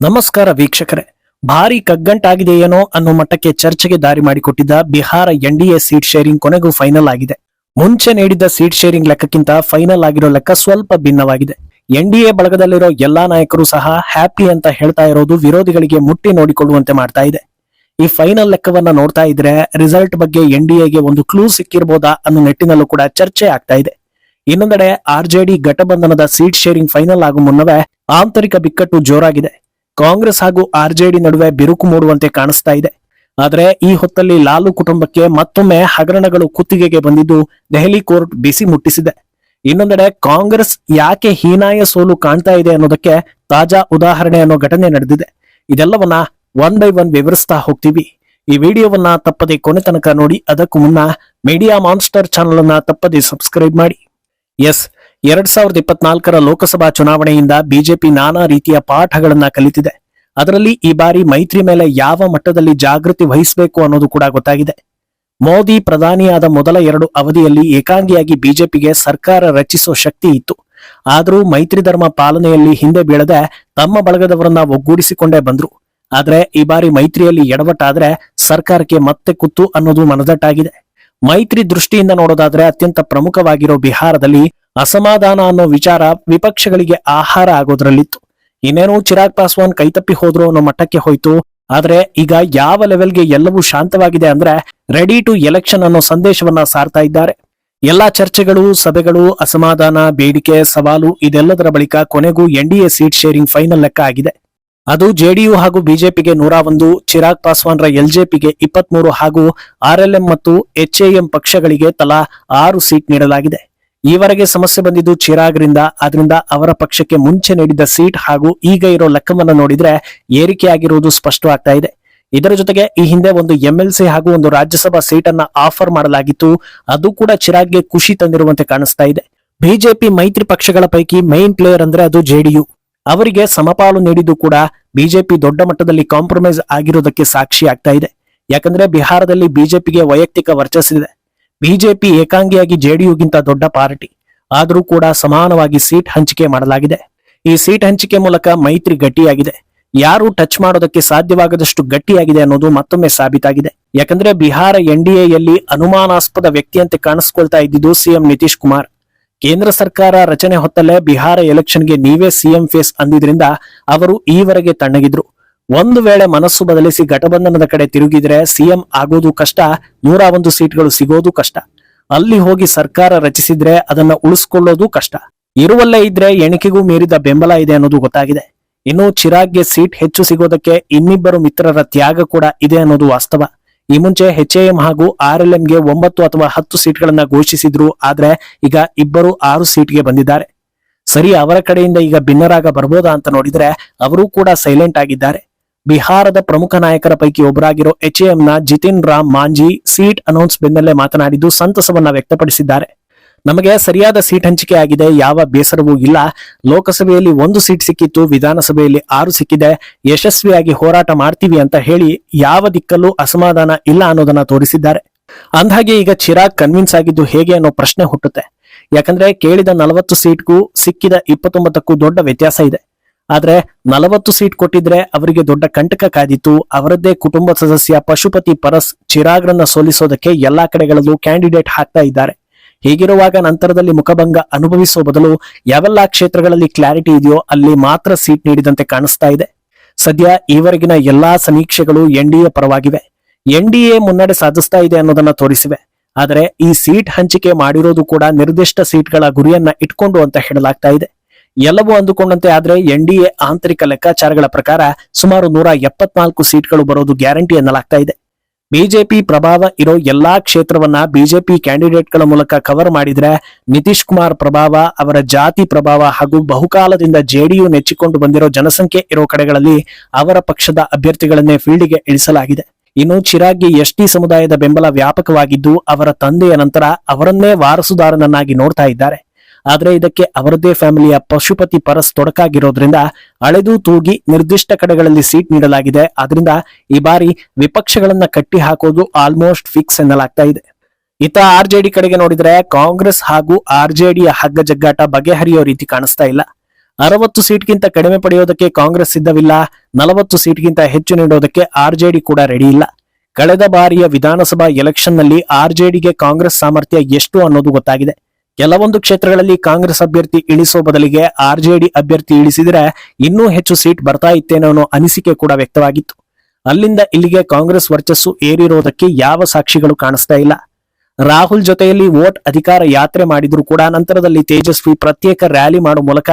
ನಮಸ್ಕಾರ ವೀಕ್ಷಕರೇ. ಭಾರಿ ಕಗ್ಗಂಟಾಗಿದೆಯೇನೋ ಅನ್ನೋ ಮಟ್ಟಕ್ಕೆ ಚರ್ಚೆಗೆ ದಾರಿ ಮಾಡಿಕೊಟ್ಟಿದ್ದ ಬಿಹಾರ ಎನ್ಡಿಎ ಸೀಟ್ ಶೇರಿಂಗ್ ಕೊನೆಗೂ ಫೈನಲ್ ಆಗಿದೆ. ಮುಂಚೆ ನೀಡಿದ್ದ ಸೀಟ್ ಶೇರಿಂಗ್ ಲೆಕ್ಕಕ್ಕಿಂತ ಫೈನಲ್ ಆಗಿರೋ ಲೆಕ್ಕ ಸ್ವಲ್ಪ ಭಿನ್ನವಾಗಿದೆ. ಎನ್ಡಿಎ ಬಳಗದಲ್ಲಿರೋ ಎಲ್ಲಾ ನಾಯಕರು ಸಹ ಹ್ಯಾಪಿ ಅಂತ ಹೇಳ್ತಾ ಇರೋದು ವಿರೋಧಿಗಳಿಗೆ ಮುಟ್ಟಿ ನೋಡಿಕೊಳ್ಳುವಂತೆ ಮಾಡ್ತಾ ಇದೆ. ಈ ಫೈನಲ್ ಲೆಕ್ಕವನ್ನ ನೋಡ್ತಾ ಇದ್ರೆ ರಿಸಲ್ಟ್ ಬಗ್ಗೆ ಎನ್ಡಿಎಗೆ ಒಂದು ಕ್ಲೂ ಸಿಕ್ಕಿರ್ಬೋದಾ ಅನ್ನೋ ನಿಟ್ಟಿನಲ್ಲೂ ಕೂಡ ಚರ್ಚೆ ಆಗ್ತಾ ಇದೆ. ಇನ್ನೊಂದೆಡೆ ಆರ್ಜೆಡಿ ಘಟಬಂಧನದ ಸೀಟ್ ಶೇರಿಂಗ್ ಫೈನಲ್ ಆಗೋ ಮುನ್ನವೇ ಆಂತರಿಕ ಬಿಕ್ಕಟ್ಟು ಜೋರಾಗಿದೆ. ಕಾಂಗ್ರೆಸ್ ಹಾಗೂ ಆರ್ಜೆಡಿ ನಡುವೆ ಬಿರುಕು ಮೂಡುವಂತೆ ಕಾಣಿಸ್ತಾ ಇದೆ. ಆದರೆ ಈ ಹೊತ್ತಲ್ಲಿ ಲಾಲು ಕುಟುಂಬಕ್ಕೆ ಮತ್ತೊಮ್ಮೆ ಹಗರಣಗಳು ಕುತ್ತಿಗೆಗೆ ಬಂದಿದ್ದು ದೆಹಲಿ ಕೋರ್ಟ್ ಬಿಸಿ ಮುಟ್ಟಿಸಿದೆ. ಇನ್ನೊಂದೆಡೆ ಕಾಂಗ್ರೆಸ್ ಯಾಕೆ ಹೀನಾಯ ಸೋಲು ಕಾಣ್ತಾ ಇದೆ ಅನ್ನೋದಕ್ಕೆ ತಾಜಾ ಉದಾಹರಣೆ ಅನ್ನೋ ಘಟನೆ ನಡೆದಿದೆ. ಇದೆಲ್ಲವನ್ನ ಒನ್ ಬೈ ಒನ್ ವಿವರಿಸ್ತಾ ಹೋಗ್ತೀವಿ. ಈ ವಿಡಿಯೋವನ್ನ ತಪ್ಪದೆ ಕೊನೆ ತನಕ ನೋಡಿ, ಅದಕ್ಕೂ ಮುನ್ನ ಮೀಡಿಯಾ ಮಾನ್ಸ್ಟರ್ ಚಾನಲ್ ಅನ್ನ ತಪ್ಪದೆ ಸಬ್ಸ್ಕ್ರೈಬ್ ಮಾಡಿ. ಎಸ್ ಎರಡ್ ಸಾವಿರದ ಇಪ್ಪತ್ನಾಲ್ಕರ ಲೋಕಸಭಾ ಚುನಾವಣೆಯಿಂದ ಬಿಜೆಪಿ ನಾನಾ ರೀತಿಯ ಪಾಠಗಳನ್ನ ಕಲಿತಿದೆ. ಅದರಲ್ಲಿ ಈ ಬಾರಿ ಮೈತ್ರಿ ಮೇಲೆ ಯಾವ ಮಟ್ಟದಲ್ಲಿ ಜಾಗೃತಿ ವಹಿಸಬೇಕು ಅನ್ನೋದು ಕೂಡ ಗೊತ್ತಾಗಿದೆ. ಮೋದಿ ಪ್ರಧಾನಿಯಾದ ಮೊದಲ ಎರಡು ಅವಧಿಯಲ್ಲಿ ಏಕಾಂಗಿಯಾಗಿ ಬಿಜೆಪಿಗೆ ಸರ್ಕಾರ ರಚಿಸುವ ಶಕ್ತಿ ಇತ್ತು. ಆದರೂ ಮೈತ್ರಿ ಧರ್ಮ ಪಾಲನೆಯಲ್ಲಿ ಹಿಂದೆ ಬೀಳದೆ ತಮ್ಮ ಬಳಗದವರನ್ನ ಒಗ್ಗೂಡಿಸಿಕೊಂಡೇ ಬಂದ್ರು. ಆದ್ರೆ ಈ ಬಾರಿ ಮೈತ್ರಿಯಲ್ಲಿ ಎಡವಟ್ಟಾದ್ರೆ ಸರ್ಕಾರಕ್ಕೆ ಮತ್ತೆ ಕುತ್ತು ಅನ್ನೋದು ಮನದಟ್ಟಾಗಿದೆ. ಮೈತ್ರಿ ದೃಷ್ಟಿಯಿಂದ ನೋಡೋದಾದ್ರೆ ಅತ್ಯಂತ ಪ್ರಮುಖವಾಗಿರೋ ಬಿಹಾರದಲ್ಲಿ ಅಸಮಾಧಾನ ಅನ್ನೋ ವಿಚಾರ ವಿಪಕ್ಷಗಳಿಗೆ ಆಹಾರ ಆಗೋದ್ರಲ್ಲಿತ್ತು. ಇನ್ನೇನು ಚಿರಾಗ್ ಪಾಸ್ವಾನ್ ಕೈತಪ್ಪಿ ಹೋದ್ರು ಅನ್ನೋ ಮಟ್ಟಕ್ಕೆ ಹೋಯ್ತು. ಆದ್ರೆ ಈಗ ಯಾವ ಲೆವೆಲ್ಗೆ ಎಲ್ಲವೂ ಶಾಂತವಾಗಿದೆ ಅಂದ್ರೆ ರೆಡಿ ಟು ಎಲೆಕ್ಷನ್ ಅನ್ನೋ ಸಂದೇಶವನ್ನ ಸಾರ್ತಾ ಇದ್ದಾರೆ. ಎಲ್ಲಾ ಚರ್ಚೆಗಳು, ಸಭೆಗಳು, ಅಸಮಾಧಾನ, ಬೇಡಿಕೆ, ಸವಾಲು ಇದೆಲ್ಲದರ ಬಳಿಕ ಕೊನೆಗೂ ಎನ್ಡಿಎ ಸೀಟ್ ಶೇರಿಂಗ್ ಫೈನಲ್ ಲೆಕ್ಕ ಆಗಿದೆ. ಅದು ಜೆಡಿಯು ಹಾಗೂ ಬಿಜೆಪಿಗೆ ನೂರ ಒಂದು, ಚಿರಾಗ್ ಪಾಸ್ವಾನ್ರ ಎಲ್ಜೆಪಿಗೆ ಇಪ್ಪತ್ಮೂರು ಹಾಗೂ ಆರ್ಎಲ್ಎಂ ಮತ್ತು ಎಚ್ಎಎಂ ಪಕ್ಷಗಳಿಗೆ ತಲಾ ಆರು ಸೀಟ್ ನೀಡಲಾಗಿದೆ. ಈವರೆಗೆ ಸಮಸ್ಯೆ ಬಂದಿದ್ದು ಚಿರಾಗ್ರಿಂದ. ಆದ್ರಿಂದ ಅವರ ಪಕ್ಷಕ್ಕೆ ಮುಂಚೆ ನೀಡಿದ್ದ ಸೀಟ್ ಹಾಗೂ ಈಗ ಇರೋ ಲೆಕ್ಕವನ್ನು ನೋಡಿದ್ರೆ ಏರಿಕೆಯಾಗಿರುವುದು ಸ್ಪಷ್ಟವಾಗ್ತಾ ಇದೆ. ಇದರ ಜೊತೆಗೆ ಈ ಹಿಂದೆ ಒಂದು ಎಂಎಲ್ಸಿ ಹಾಗೂ ಒಂದು ರಾಜ್ಯಸಭಾ ಸೀಟ್ ಅನ್ನ ಆಫರ್ ಮಾಡಲಾಗಿತ್ತು. ಅದು ಕೂಡ ಚಿರಾಗ್ಗೆ ಖುಷಿ ತಂದಿರುವಂತೆ ಕಾಣಿಸ್ತಾ ಇದೆ. ಬಿಜೆಪಿ ಮೈತ್ರಿ ಪಕ್ಷಗಳ ಪೈಕಿ ಮೈನ್ ಪ್ಲೇಯರ್ ಅಂದ್ರೆ ಅದು ಜೆಡಿಯು. ಅವರಿಗೆ ಸಮಪಾಲು ನೀಡಿದ್ದು ಕೂಡ ಬಿಜೆಪಿ ದೊಡ್ಡ ಮಟ್ಟದಲ್ಲಿ ಕಾಂಪ್ರಮೈಸ್ ಆಗಿರೋದಕ್ಕೆ ಸಾಕ್ಷಿ ಆಗ್ತಾ ಇದೆ. ಯಾಕಂದ್ರೆ ಬಿಹಾರದಲ್ಲಿ ಬಿಜೆಪಿಗೆ ವೈಯಕ್ತಿಕ ವರ್ಚಸ್ಸಿದೆ. ಬಿಜೆಪಿ ಏಕಾಂಗಿಯಾಗಿ ಜೆಡಿಯುಗಿಂತ ದೊಡ್ಡ ಪಾರ್ಟಿ. ಆದರೂ ಕೂಡ ಸಮಾನವಾಗಿ ಸೀಟ್ ಹಂಚಿಕೆ ಮಾಡಲಾಗಿದೆ. ಈ ಸೀಟ್ ಹಂಚಿಕೆ ಮೂಲಕ ಮೈತ್ರಿ ಗಟ್ಟಿಯಾಗಿದೆ. ಯಾರು ಟಚ್ ಮಾಡೋದಕ್ಕೆ ಸಾಧ್ಯವಾಗದಷ್ಟು ಗಟ್ಟಿಯಾಗಿದೆ ಅನ್ನೋದು ಮತ್ತೊಮ್ಮೆ ಸಾಬೀತಾಗಿದೆ. ಯಾಕಂದ್ರೆ ಬಿಹಾರ ಎನ್ಡಿಎಯಲ್ಲಿ ಅನುಮಾನಾಸ್ಪದ ವ್ಯಕ್ತಿಯಂತೆ ಕಾಣಿಸ್ಕೊಳ್ತಾ ಇದ್ದಿದ್ದು ಸಿಎಂ ನಿತೀಶ್ ಕುಮಾರ್. ಕೇಂದ್ರ ಸರ್ಕಾರ ರಚನೆ ಹೊತ್ತಲ್ಲೇ ಬಿಹಾರ ಎಲೆಕ್ಷನ್ಗೆ ನೀವೇ ಸಿಎಂ ಫೇಸ್ ಅಂದಿದ್ರಿಂದ ಅವರು ಈವರೆಗೆ ತಣ್ಣಗಿದ್ರು. ಒಂದು ವೇಳೆ ಮನಸ್ಸು ಬದಲಿಸಿ ಘಟಬಂಧನದ ಕಡೆ ತಿರುಗಿದ್ರೆ ಸಿಎಂ ಆಗೋದು ಕಷ್ಟ, ನೂರ ಒಂದು ಸೀಟ್ಗಳು ಸಿಗೋದು ಕಷ್ಟ. ಅಲ್ಲಿ ಹೋಗಿ ಸರ್ಕಾರ ರಚಿಸಿದ್ರೆ ಅದನ್ನ ಉಳಿಸ್ಕೊಳ್ಳೋದು ಕಷ್ಟ. ಇರುವಲ್ಲೇ ಇದ್ರೆ ಎಣಿಕೆಗೂ ಮೀರಿದ ಬೆಂಬಲ ಇದೆ ಅನ್ನೋದು ಗೊತ್ತಾಗಿದೆ. ಇನ್ನು ಚಿರಾಗ್ಗೆ ಸೀಟ್ ಹೆಚ್ಚು ಸಿಗೋದಕ್ಕೆ ಇನ್ನಿಬ್ಬರು ಮಿತ್ರರ ತ್ಯಾಗ ಕೂಡ ಇದೆ ಅನ್ನೋದು ವಾಸ್ತವ. ಈ ಮುಂಚೆ ಎಚ್ಎಎಂ ಹಾಗೂ ಆರ್ಎಲ್ಎಂಗೆ ಒಂಬತ್ತು ಅಥವಾ ಹತ್ತು ಸೀಟ್ಗಳನ್ನ ಘೋಷಿಸಿದ್ರು, ಆದ್ರೆ ಈಗ ಇಬ್ಬರು ಆರು ಸೀಟ್ಗೆ ಬಂದಿದ್ದಾರೆ. ಸರಿ, ಅವರ ಕಡೆಯಿಂದ ಈಗ ಭಿನ್ನರಾಗ ಬರ್ಬೋದಾ ಅಂತ ನೋಡಿದ್ರೆ, ಅವರು ಕೂಡ ಸೈಲೆಂಟ್ ಆಗಿದ್ದಾರೆ. ಬಿಹಾರದ ಪ್ರಮುಖ ನಾಯಕರ ಪೈಕಿ ಒಬ್ಬರಾಗಿರೋ ಎಚ್ಎಎಂನ ಜಿತಿನ್ ರಾಮ್ ಮಾಂಜಿ ಸೀಟ್ ಅನೌನ್ಸ್ ಬೆನ್ನಲ್ಲೇ ಮಾತನಾಡಿದ್ದು ಸಂತಸವನ್ನ ವ್ಯಕ್ತಪಡಿಸಿದ್ದಾರೆ. ನಮಗೆ ಸರಿಯಾದ ಸೀಟ್ ಹಂಚಿಕೆ ಆಗಿದೆ, ಯಾವ ಬೇಸರವೂ ಇಲ್ಲ. ಲೋಕಸಭೆಯಲ್ಲಿ ಒಂದು ಸೀಟ್ ಸಿಕ್ಕಿತ್ತು, ವಿಧಾನಸಭೆಯಲ್ಲಿ ಆರು ಸಿಕ್ಕಿದೆ. ಯಶಸ್ವಿಯಾಗಿ ಹೋರಾಟ ಮಾಡ್ತೀವಿ ಅಂತ ಹೇಳಿ ಯಾವ ದಿಕ್ಕಲ್ಲೂ ಅಸಮಾಧಾನ ಇಲ್ಲ ಅನ್ನೋದನ್ನ ತೋರಿಸಿದ್ದಾರೆ. ಅಂದ್ಹಾಗೆ ಈಗ ಚಿರಾಗ್ ಕನ್ವಿನ್ಸ್ ಆಗಿದ್ದು ಹೇಗೆ ಅನ್ನೋ ಪ್ರಶ್ನೆ ಹುಟ್ಟುತ್ತೆ. ಯಾಕಂದ್ರೆ ಕೇಳಿದ ನಲವತ್ತು ಸೀಟ್ಗೂ ಸಿಕ್ಕಿದ ಇಪ್ಪತ್ತೊಂಬತ್ತಕ್ಕೂ ದೊಡ್ಡ ವ್ಯತ್ಯಾಸ ಇದೆ. ಆದ್ರೆ ನಲವತ್ತು ಸೀಟ್ ಕೊಟ್ಟಿದ್ರೆ ಅವರಿಗೆ ದೊಡ್ಡ ಕಂಟಕ ಕಾದಿತ್ತು. ಅವರದ್ದೇ ಕುಟುಂಬ ಸದಸ್ಯ ಪಶುಪತಿ ಪರಸ್ ಚಿರಾಗ್ರನ್ನ ಸೋಲಿಸೋದಕ್ಕೆ ಎಲ್ಲಾ ಕಡೆಗಳಲ್ಲೂ ಕ್ಯಾಂಡಿಡೇಟ್ ಹಾಕ್ತಾ ಇದ್ದಾರೆ. ಹೀಗಿರುವಾಗ ನಂತರದಲ್ಲಿ ಮುಖಭಂಗ ಅನುಭವಿಸುವ ಬದಲು ಯಾವೆಲ್ಲಾ ಕ್ಷೇತ್ರಗಳಲ್ಲಿ ಕ್ಲಾರಿಟಿ ಇದೆಯೋ ಅಲ್ಲಿ ಮಾತ್ರ ಸೀಟ್ ನೀಡಿದಂತೆ ಕಾಣಿಸ್ತಾ ಇದೆ. ಸದ್ಯ ಈವರೆಗಿನ ಎಲ್ಲಾ ಸಮೀಕ್ಷೆಗಳು ಎನ್ಡಿಎ ಪರವಾಗಿವೆ. ಎನ್ಡಿಎ ಮುನ್ನಡೆ ಸಾಧಿಸ್ತಾ ಇದೆ ಅನ್ನೋದನ್ನ ತೋರಿಸಿವೆ. ಆದರೆ ಈ ಸೀಟ್ ಹಂಚಿಕೆ ಮಾಡಿರೋದು ಕೂಡ ನಿರ್ದಿಷ್ಟ ಸೀಟ್ಗಳ ಗುರಿಯನ್ನ ಇಟ್ಕೊಂಡು ಅಂತ ಹೇಳಲಾಗ್ತಾ ಇದೆ. ಎಲ್ಲವೂ ಅಂದುಕೊಂಡಂತೆ ಆದ್ರೆ ಎನ್ಡಿಎ ಆಂತರಿಕ ಲೆಕ್ಕಾಚಾರಗಳ ಪ್ರಕಾರ ಸುಮಾರು ನೂರ ಎಪ್ಪತ್ನಾಲ್ಕು ಸೀಟ್ಗಳು ಬರೋದು ಗ್ಯಾರಂಟಿ ಎನ್ನಲಾಗ್ತಾ ಇದೆ. ಬಿಜೆಪಿ ಪ್ರಭಾವ ಇರೋ ಎಲ್ಲಾ ಕ್ಷೇತ್ರವನ್ನ ಬಿಜೆಪಿ ಕ್ಯಾಂಡಿಡೇಟ್ಗಳ ಮೂಲಕ ಕವರ್ ಮಾಡಿದ್ರೆ ನಿತೀಶ್ ಕುಮಾರ್ ಪ್ರಭಾವ, ಅವರ ಜಾತಿ ಪ್ರಭಾವ ಹಾಗೂ ಬಹುಕಾಲದಿಂದ ಜೆಡಿಯು ನೆಚ್ಚಿಕೊಂಡು ಬಂದಿರೋ ಜನಸಂಖ್ಯೆ ಇರೋ ಕಡೆಗಳಲ್ಲಿ ಅವರ ಪಕ್ಷದ ಅಭ್ಯರ್ಥಿಗಳನ್ನೇ ಫೀಲ್ಡ್ಗೆ ಇಳಿಸಲಾಗಿದೆ. ಇನ್ನು ಚಿರಾಗ್ಗೆ ಎಸ್ಟಿ ಸಮುದಾಯದ ಬೆಂಬಲ ವ್ಯಾಪಕವಾಗಿದ್ದು ಅವರ ತಂದೆಯ ನಂತರ ಅವರನ್ನೇ ವಾರಸುದಾರನನ್ನಾಗಿ ನೋಡ್ತಾ ಇದ್ದಾರೆ. ಆದ್ರೆ ಇದಕ್ಕೆ ಅವರದೇ ಫ್ಯಾಮಿಲಿಯ ಪಶುಪತಿ ಪರಸ್ ತೊಡಕಾಗಿರೋದ್ರಿಂದ ಅಳೆದು ತೂಗಿ ನಿರ್ದಿಷ್ಟ ಕಡೆಗಳಲ್ಲಿ ಸೀಟ್ ನೀಡಲಾಗಿದೆ. ಆದ್ರಿಂದ ಈ ಬಾರಿ ವಿಪಕ್ಷಗಳನ್ನ ಕಟ್ಟಿ ಹಾಕೋದು ಆಲ್ಮೋಸ್ಟ್ ಫಿಕ್ಸ್ ಎನ್ನಲಾಗ್ತಾ ಇದೆ. ಇತ್ತ ಆರ್ಜೆಡಿ ಕಡೆಗೆ ನೋಡಿದ್ರೆ ಕಾಂಗ್ರೆಸ್ ಹಾಗೂ ಆರ್ಜೆಡಿಯ ಹಗ್ಗ ಜಗ್ಗಾಟ ಬಗೆಹರಿಯೋ ರೀತಿ ಕಾಣಿಸ್ತಾ ಇಲ್ಲ. ಅರವತ್ತು ಸೀಟ್ಗಿಂತ ಕಡಿಮೆ ಪಡೆಯೋದಕ್ಕೆ ಕಾಂಗ್ರೆಸ್ ಸಿದ್ಧವಿಲ್ಲ. ನಲವತ್ತು ಸೀಟ್ಗಿಂತ ಹೆಚ್ಚು ನೀಡೋದಕ್ಕೆ ಆರ್ಜೆಡಿ ಕೂಡ ರೆಡಿ ಇಲ್ಲ. ಕಳೆದ ಬಾರಿಯ ವಿಧಾನಸಭಾ ಎಲೆಕ್ಷನ್ನಲ್ಲಿ ಆರ್ಜೆಡಿಗೆ ಕಾಂಗ್ರೆಸ್ ಸಾಮರ್ಥ್ಯ ಎಷ್ಟು ಅನ್ನೋದು ಗೊತ್ತಾಗಿದೆ. ಕೆಲವೊಂದು ಕ್ಷೇತ್ರಗಳಲ್ಲಿ ಕಾಂಗ್ರೆಸ್ ಅಭ್ಯರ್ಥಿ ಇಳಿಸೋ ಬದಲಿಗೆ ಆರ್ಜೆಡಿ ಅಭ್ಯರ್ಥಿ ಇಳಿಸಿದ್ರೆ ಇನ್ನೂ ಹೆಚ್ಚು ಸೀಟ್ ಬರ್ತಾ ಇತ್ತೇನೋ ಅನ್ನೋ ಅನಿಸಿಕೆ ಕೂಡ ವ್ಯಕ್ತವಾಗಿತ್ತು. ಅಲ್ಲಿಂದ ಇಲ್ಲಿಗೆ ಕಾಂಗ್ರೆಸ್ ವರ್ಚಸ್ಸು ಏರಿರೋದಕ್ಕೆ ಯಾವ ಸಾಕ್ಷಿಗಳು ಕಾಣಿಸ್ತಾ ಇಲ್ಲ. ರಾಹುಲ್ ಜೊತೆಯಲ್ಲಿ ವೋಟ್ ಅಧಿಕಾರ ಯಾತ್ರೆ ಮಾಡಿದ್ರು ಕೂಡ ನಂತರದಲ್ಲಿ ತೇಜಸ್ವಿ ಪ್ರತ್ಯೇಕ ರ್ಯಾಲಿ ಮಾಡೋ ಮೂಲಕ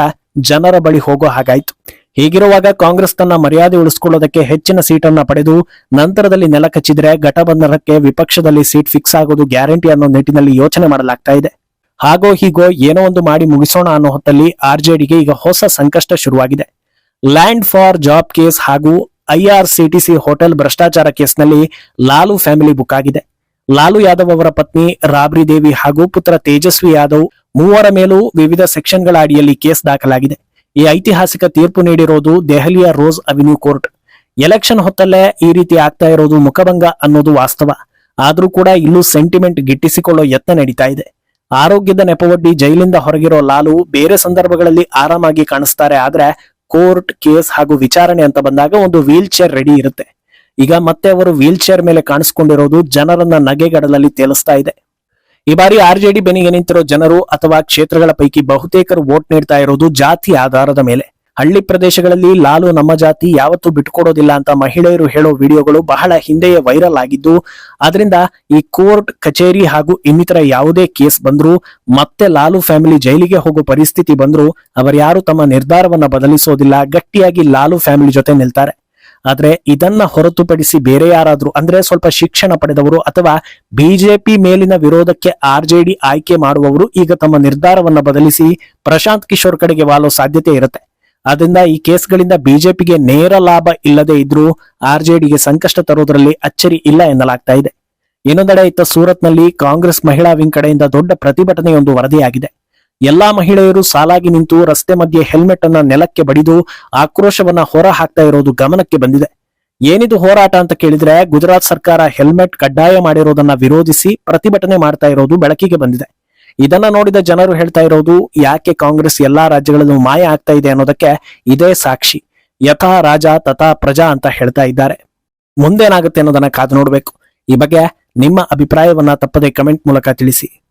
ಜನರ ಬಳಿ ಹೋಗೋ ಹಾಗಾಯ್ತು. ಹೀಗಿರುವಾಗ ಕಾಂಗ್ರೆಸ್ ತನ್ನ ಮರ್ಯಾದೆ ಉಳಿಸಿಕೊಳ್ಳೋದಕ್ಕೆ ಹೆಚ್ಚಿನ ಸೀಟನ್ನ ಪಡೆದು ನಂತರದಲ್ಲಿ ನೆಲಕಚ್ಚಿದ್ರೆ ಘಟಬಂಧನಕ್ಕೆ ವಿಪಕ್ಷದಲ್ಲಿ ಸೀಟ್ ಫಿಕ್ಸ್ ಆಗೋದು ಗ್ಯಾರಂಟಿ ಅನ್ನೋ ನಿಟ್ಟಿನಲ್ಲಿ ಯೋಚನೆ ಮಾಡಲಾಗ್ತಾ ಇದೆ. ಹಾಗೋ ಹೀಗೋ ಏನೋ ಒಂದು ಮಾಡಿ ಮುಗಿಸೋಣ ಅನ್ನೋ ಹೊತ್ತಲ್ಲಿ ಆರ್ಜೆಡಿಗೆ ಈಗ ಹೊಸ ಸಂಕಷ್ಟ ಶುರುವಾಗಿದೆ. ಲ್ಯಾಂಡ್ ಫಾರ್ ಜಾಬ್ ಕೇಸ್ ಹಾಗೂ ಐಆರ್ಸಿಟಿಸಿ ಹೋಟೆಲ್ ಭ್ರಷ್ಟಾಚಾರ ಕೇಸ್ನಲ್ಲಿ ಲಾಲು ಫ್ಯಾಮಿಲಿ ಬುಕ್ ಆಗಿದೆ. ಲಾಲು ಯಾದವ್ ಅವರ ಪತ್ನಿ ರಾಬ್ರಿ ದೇವಿ ಹಾಗೂ ಪುತ್ರ ತೇಜಸ್ವಿ ಯಾದವ್ ಮೂವರ ಮೇಲೂ ವಿವಿಧ ಸೆಕ್ಷನ್ಗಳ ಅಡಿಯಲ್ಲಿ ಕೇಸ್ ದಾಖಲಾಗಿದೆ. ಈ ಐತಿಹಾಸಿಕ ತೀರ್ಪು ನೀಡಿರೋದು ದೆಹಲಿಯ ರೋಸ್ ಅವೆನ್ಯೂ ಕೋರ್ಟ್. ಎಲೆಕ್ಷನ್ ಹೊತ್ತಲ್ಲೇ ಈ ರೀತಿ ಆಗ್ತಾ ಇರೋದು ಮುಖಭಂಗ ಅನ್ನೋದು ವಾಸ್ತವ. ಆದರೂ ಕೂಡ ಇಲ್ಲೂ ಸೆಂಟಿಮೆಂಟ್ ಗಿಟ್ಟಿಸಿಕೊಳ್ಳೋ ಯತ್ನ ನಡೀತಾ ಇದೆ. ಆರೋಗ್ಯದ ನೆಪವೊಡ್ಡಿ ಜೈಲಿಂದ ಹೊರಗಿರೋ ಲಾಲು ಬೇರೆ ಸಂದರ್ಭಗಳಲ್ಲಿ ಆರಾಮಾಗಿ ಕಾಣಿಸ್ತಾರೆ. ಆದ್ರೆ ಕೋರ್ಟ್ ಕೇಸ್ ಹಾಗೂ ವಿಚಾರಣೆ ಅಂತ ಬಂದಾಗ ಒಂದು ವೀಲ್ ಚೇರ್ ರೆಡಿ ಇರುತ್ತೆ. ಈಗ ಮತ್ತೆ ಅವರು ವೀಲ್ ಚೇರ್ ಮೇಲೆ ಕಾಣಿಸ್ಕೊಂಡಿರೋದು ಜನರನ್ನ ನಗೆಗಡಲಲ್ಲಿ ತೇಲಿಸ್ತಾ ಇದೆ. ಈ ಬಾರಿ ಆರ್ ಜೆ ಡಿ ಬೆನಿಗೆ ನಿಂತಿರೋ ಜನರು ಅಥವಾ ಕ್ಷೇತ್ರಗಳ ಪೈಕಿ ಬಹುತೇಕರು ವೋಟ್ ನೀಡ್ತಾ ಇರೋದು ಜಾತಿ ಆಧಾರದ ಮೇಲೆ. ಹಳ್ಳಿ ಪ್ರದೇಶಗಳಲ್ಲಿ ಲಾಲು ನಮ್ಮ ಜಾತಿ ಯಾವತ್ತೂ ಬಿಟ್ಕೊಡೋದಿಲ್ಲ ಅಂತ ಮಹಿಳೆಯರು ಹೇಳೋ ವಿಡಿಯೋಗಳು ಬಹಳ ಹಿಂದೆಯೇ ವೈರಲ್ ಆಗಿದ್ದು, ಆದ್ರಿಂದ ಈ ಕೋರ್ಟ್, ಕಚೇರಿ ಹಾಗೂ ಇನ್ನಿತರ ಯಾವುದೇ ಕೇಸ್ ಬಂದರೂ, ಮತ್ತೆ ಲಾಲು ಫ್ಯಾಮಿಲಿ ಜೈಲಿಗೆ ಹೋಗೋ ಪರಿಸ್ಥಿತಿ ಬಂದರೂ ಅವರ್ಯಾರು ತಮ್ಮ ನಿರ್ಧಾರವನ್ನ ಬದಲಿಸೋದಿಲ್ಲ, ಗಟ್ಟಿಯಾಗಿ ಲಾಲು ಫ್ಯಾಮಿಲಿ ಜೊತೆ ನಿಲ್ತಾರೆ. ಆದ್ರೆ ಇದನ್ನ ಹೊರತುಪಡಿಸಿ ಬೇರೆ ಯಾರಾದ್ರೂ, ಅಂದ್ರೆ ಸ್ವಲ್ಪ ಶಿಕ್ಷಣ ಪಡೆದವರು ಅಥವಾ ಬಿಜೆಪಿ ಮೇಲಿನ ವಿರೋಧಕ್ಕೆ ಆರ್ಜೆಡಿ ಆಯ್ಕೆ ಮಾಡುವವರು ಈಗ ತಮ್ಮ ನಿರ್ಧಾರವನ್ನ ಬದಲಿಸಿ ಪ್ರಶಾಂತ್ ಕಿಶೋರ್ ಕಡೆಗೆ ವಾಲೋ ಸಾಧ್ಯತೆ ಇರುತ್ತೆ. ಆದ್ರಿಂದ ಈ ಕೇಸ್ಗಳಿಂದ ಬಿಜೆಪಿಗೆ ನೇರ ಲಾಭ ಇಲ್ಲದೆ ಇದ್ರೂ ಆರ್ಜೆಡಿಗೆ ಸಂಕಷ್ಟ ತರೋದ್ರಲ್ಲಿ ಅಚ್ಚರಿ ಇಲ್ಲ ಎನ್ನಲಾಗ್ತಾ ಇದೆ. ಇನ್ನೊಂದೆಡೆ ಇತ್ತ ಸೂರತ್ನಲ್ಲಿ ಕಾಂಗ್ರೆಸ್ ಮಹಿಳಾ ವಿಂಗ್ ಕಡೆಯಿಂದ ದೊಡ್ಡ ಪ್ರತಿಭಟನೆಯೊಂದು ವರದಿಯಾಗಿದೆ. ಎಲ್ಲಾ ಮಹಿಳೆಯರು ಸಾಲಾಗಿ ನಿಂತು ರಸ್ತೆ ಮಧ್ಯೆ ಹೆಲ್ಮೆಟ್ ಅನ್ನ ನೆಲಕ್ಕೆ ಬಡಿದು ಆಕ್ರೋಶವನ್ನ ಹೊರ ಹಾಕ್ತಾ ಇರೋದು ಗಮನಕ್ಕೆ ಬಂದಿದೆ. ಏನಿದು ಹೋರಾಟ ಅಂತ ಕೇಳಿದ್ರೆ ಗುಜರಾತ್ ಸರ್ಕಾರ ಹೆಲ್ಮೆಟ್ ಕಡ್ಡಾಯ ಮಾಡಿರೋದನ್ನ ವಿರೋಧಿಸಿ ಪ್ರತಿಭಟನೆ ಮಾಡ್ತಾ ಇರೋದು ಬೆಳಕಿಗೆ ಬಂದಿದೆ. ಇದನ್ನ ನೋಡಿದ ಜನರು ಹೇಳ್ತಾ ಇರೋದು, ಯಾಕೆ ಕಾಂಗ್ರೆಸ್ ಎಲ್ಲಾ ರಾಜ್ಯಗಳಲ್ಲೂ ಮಾಯ ಆಗ್ತಾ ಇದೆ ಅನ್ನೋದಕ್ಕೆ ಇದೇ ಸಾಕ್ಷಿ. ಯಥಾ ರಾಜ, ತಥಾ ಪ್ರಜಾ ಅಂತ ಹೇಳ್ತಾ ಇದ್ದಾರೆ. ಮುಂದೇನಾಗುತ್ತೆ ಅನ್ನೋದನ್ನ ಕಾದು ನೋಡ್ಬೇಕು. ಈ ಬಗ್ಗೆ ನಿಮ್ಮ ಅಭಿಪ್ರಾಯವನ್ನ ತಪ್ಪದೆ ಕಮೆಂಟ್ ಮೂಲಕ ತಿಳಿಸಿ.